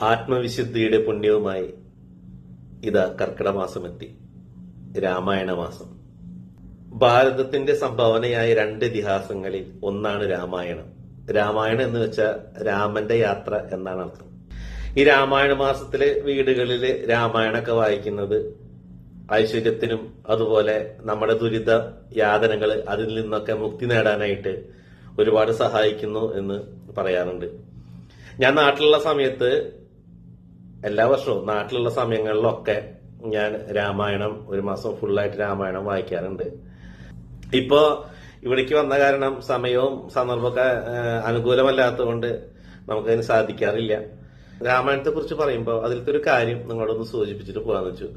ആത്മവിശുദ്ധിയുടെ പുണ്യവുമായി ഇതാ കർക്കിടമാസമെത്തി രാമായണ മാസം ഭാരതത്തിന്റെ സംഭാവനയായ രണ്ട് ഇതിഹാസങ്ങളിൽ ഒന്നാണ് രാമായണം. രാമായണം എന്ന് വെച്ചാൽ രാമന്റെ യാത്ര എന്നാണ് അർത്ഥം. ഈ രാമായണ മാസത്തിലെ വീടുകളിൽ രാമായണമൊക്കെ വായിക്കുന്നത് ഐശ്വര്യത്തിനും അതുപോലെ നമ്മുടെ ദുരിത യാതനകൾ അതിൽ നിന്നൊക്കെ മുക്തി നേടാനായിട്ട് ഒരുപാട് സഹായിക്കുന്നു എന്ന് പറയാറുണ്ട്. ഞാൻ നാട്ടിലുള്ള സമയത്ത് എല്ലാ വർഷവും നാട്ടിലുള്ള സമയങ്ങളിലൊക്കെ ഞാൻ രാമായണം ഒരു മാസം ഫുള്ളായിട്ട് രാമായണം വായിക്കാറുണ്ട്. ഇപ്പോ ഇവിടേക്ക് വന്ന കാരണം സമയവും സന്ദർഭമൊക്കെ അനുകൂലമല്ലാത്തതുകൊണ്ട് നമുക്കതിന് സാധിക്കാറില്ല. രാമായണത്തെ കുറിച്ച് പറയുമ്പോൾ അതിലത്തെ ഒരു കാര്യം നിങ്ങളോടൊന്ന് സൂചിപ്പിച്ചിട്ട് പോകാന്ന് വെച്ചു.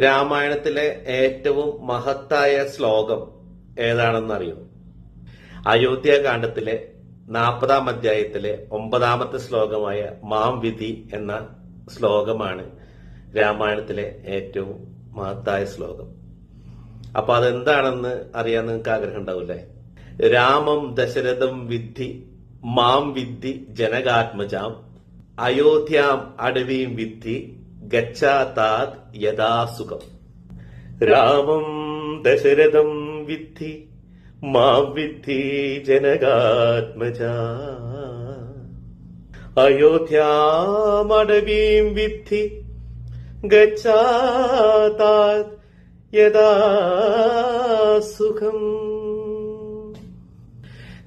രാമായണത്തിലെ ഏറ്റവും മഹത്തായ ശ്ലോകം ഏതാണെന്ന് അറിയോ അയോധ്യാകാന്ഡത്തിലെ നാൽപ്പതാം അധ്യായത്തിലെ ഒമ്പതാമത്തെ ശ്ലോകമായ മാം വിധി എന്ന ശ്ലോകമാണ് രാമായണത്തിലെ ഏറ്റവും മഹത്തായ ശ്ലോകം. അപ്പൊ അതെന്താണെന്ന് അറിയാൻ നിങ്ങൾക്ക് ആഗ്രഹം ഉണ്ടാവില്ലേ രാമം ദശരഥം വിദ്ധി മാം വിദ്ധി ജനകാത്മജാം അയോധ്യാം അടവീം വിദ്ധി ഗച്ഛാതാത് യഥാസുഖം രാമം ദശരഥം വിദ്ധി മാം വിദ്ധി ജനകാത്മജ. അയോധ്യാമടവീം ഗച്ഛാതാത് യഥാ സുഖം.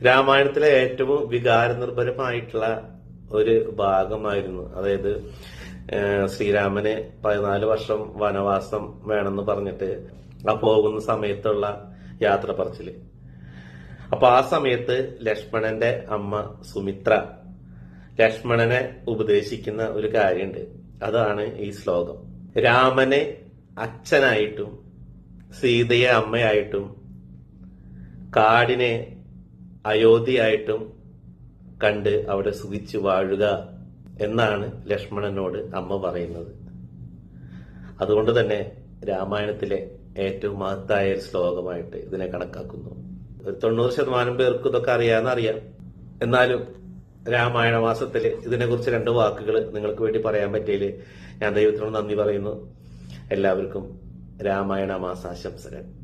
രാമായണത്തിലെ ഏറ്റവും വികാരനിർഭരമായിട്ടുള്ള ഒരു ഭാഗമായിരുന്നു. അതായത് ശ്രീരാമന് പതിനാല് വർഷം വനവാസം വേണമെന്ന് പറഞ്ഞിട്ട് ആ പോകുന്ന സമയത്തുള്ള യാത്ര പറച്ചിൽ. അപ്പൊ ആ സമയത്ത് ലക്ഷ്മണന്റെ അമ്മ സുമിത്ര ലക്ഷ്മണനെ ഉപദേശിക്കുന്ന ഒരു കാര്യമുണ്ട് അതാണ് ഈ ശ്ലോകം. രാമനെ അച്ഛനായിട്ടും സീതയെ അമ്മയായിട്ടും കാടിനെ അയോധ്യയായിട്ടും കണ്ട് അവിടെ സുഖിച്ചു വാഴുക എന്നാണ് ലക്ഷ്മണനോട് അമ്മ പറയുന്നത്. അതുകൊണ്ട് തന്നെ രാമായണത്തിലെ ഏറ്റവും മഹത്തായ ഒരു ശ്ലോകമായിട്ട് ഇതിനെ കണക്കാക്കുന്നു. ഒരു തൊണ്ണൂറ് ശതമാനം പേർക്ക് ഇതൊക്കെ അറിയാമെന്നറിയാം എന്നാലും രാമായണ മാസത്തിൽ ഇതിനെക്കുറിച്ച് രണ്ട് വാക്കുകൾ നിങ്ങൾക്ക് വേണ്ടി പറയാൻ പറ്റിയതിൽ ഞാൻ ദൈവത്തിനോട് നന്ദി പറയുന്നു. എല്ലാവർക്കും രാമായണ മാസാശംസകൾ